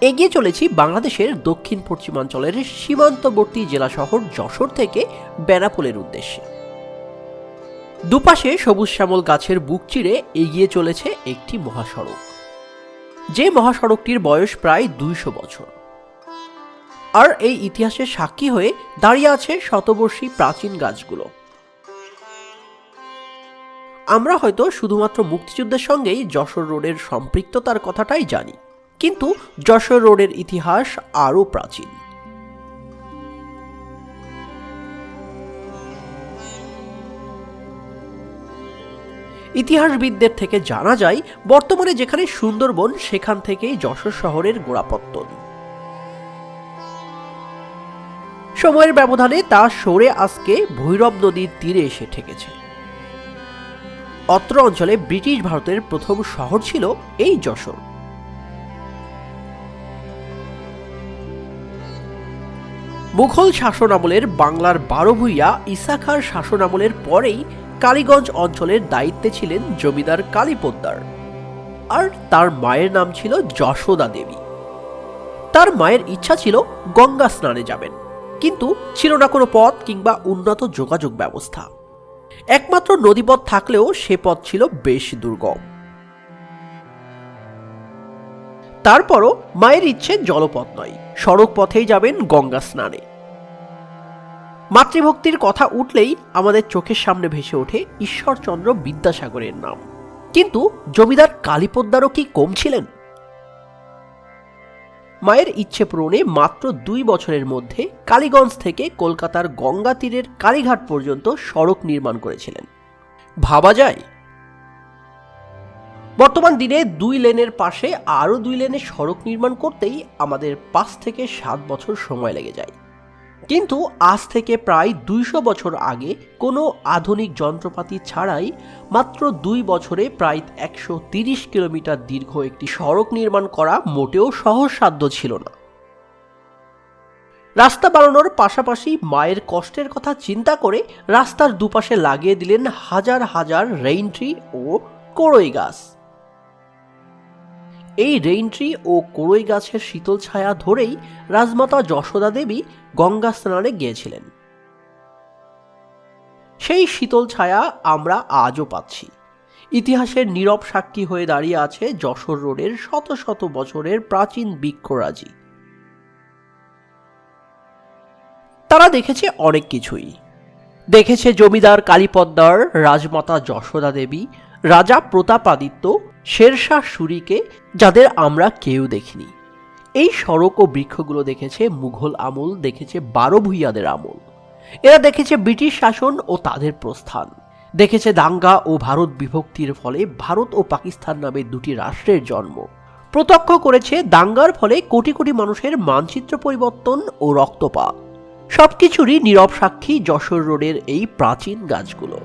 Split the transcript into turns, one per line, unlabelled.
এগিয়ে চলেছি বাংলাদেশের দক্ষিণ পশ্চিমাঞ্চলের সীমান্তবর্তী জেলা শহর যশোর থেকে বেনাপোলের উদ্দেশ্যে। দুপাশে সবুজ শ্যামল গাছের বুক চিরে এগিয়ে চলেছে একটি মহাসড়ক। যে মহাসড়কটির বয়স প্রায় দুইশো বছর। আর এই ইতিহাসের সাক্ষী হয়ে দাঁড়িয়ে আছে শতবর্ষী প্রাচীন গাছগুলো। আমরা হয়তো শুধুমাত্র মুক্তিযুদ্ধের সঙ্গেই যশোর রোডের সম্পৃক্ততার কথাটাই জানি। কিন্তু যশোর রোডের ইতিহাস আরও প্রাচীন। ইতিহাসবিদদের থেকে জানা যায়, বর্তমানে যেখানে সুন্দরবন, সেখান থেকেই যশোর শহরের গোড়াপত্তন। সময়ের ব্যবধানে তা সরে আজকে ভৈরব নদীর তীরে এসে ঠেকেছে। অত্র অঞ্চলে ব্রিটিশ ভারতের প্রথম শহর ছিল এই যশোর। মুঘল শাসনামলের বাংলার বারো ভূইয়া ইসা খাঁর শাসনামলের পরেই কালীগঞ্জ অঞ্চলের দায়িত্বে ছিলেন জমিদার কালীপোদ্দার আর তার মায়ের নাম ছিল যশোদা দেবী। তার মায়ের ইচ্ছা ছিল গঙ্গা স্নানে যাবেন, কিন্তু ছিল না কোনো পথ কিংবা উন্নত যোগাযোগ ব্যবস্থা। একমাত্র নদীপথ থাকলেও সে পথ ছিল বেশ দুর্গম। তারপরও মায়ের ইচ্ছে জলপথ নয় সড়ক পথেই যাবেন গঙ্গা স্নানে। মাতৃভক্তির কথা উঠলেই আমাদের চোখের সামনে ভেসে ওঠে ঈশ্বরচন্দ্র বিদ্যাসাগরের নাম। কিন্তু জমিদার কালীপদ্দারও কি কম ছিলেন? মায়ের ইচ্ছে পূরণে মাত্র দুই বছরের মধ্যে কালীগঞ্জ থেকে কলকাতার গঙ্গা তীরের কালীঘাট পর্যন্ত সড়ক নির্মাণ করেছিলেন। ভাবা যায় বর্তমান দিনে দুই লেনের পাশে আরও দুই লেনের সড়ক নির্মাণ করতেই আমাদের পাঁচ থেকে সাত বছর সময় লেগে যায়। কিন্তু আজ থেকে প্রায় দুইশো বছর আগে কোনো আধুনিক যন্ত্রপাতি ছাড়াই মাত্র দুই বছরে প্রায় একশো তিরিশ কিলোমিটার দীর্ঘ একটি সড়ক নির্মাণ করা মোটেও সহজসাধ্য ছিল না। রাস্তা বানানোর পাশাপাশি মায়ের কষ্টের কথা চিন্তা করে রাস্তার দুপাশে লাগিয়ে দিলেন হাজার হাজার রেইন ট্রি ও কোড়ই গাছ। এই রেইনট্রি ও কোড়ই গাছের শীতল ছায়া ধরেই রাজমাতা যশোদা দেবী গঙ্গা স্নানে গিয়েছিলেন। সেই শীতল ছায়া আমরা আজও পাচ্ছি। ইতিহাসের নীরব সাক্ষী হয়ে দাঁড়িয়ে আছে যশোর রোডের শত শত বছরের প্রাচীন বৃক্ষরাজি। তারা দেখেছে অনেক কিছুই। দেখেছে জমিদার কালীপদ্মার রাজমাতা যশোদা দেবী রাজা প্রতাপাদিত্য শেরশাহ সুরিকে, যাদের আমরা কেউ দেখিনি। এই সড়ক ও বৃক্ষগুলো দেখেছে মুঘল আমল, দেখেছে বারো ভূইয়াদের আমল। এরা দেখেছে ব্রিটিশ শাসন ও তাদের প্রস্থান। দেখেছে দাঙ্গা ও ভারত বিভক্তির ফলে ভারত ও পাকিস্তান নামে দুটি রাষ্ট্রের জন্ম। প্রত্যক্ষ করেছে দাঙ্গার ফলে কোটি কোটি মানুষের মানচিত্র পরিবর্তন ও রক্তপাত। সবকিছুরই নীরব সাক্ষী যশোর রোডের এই প্রাচীন গাছগুলো।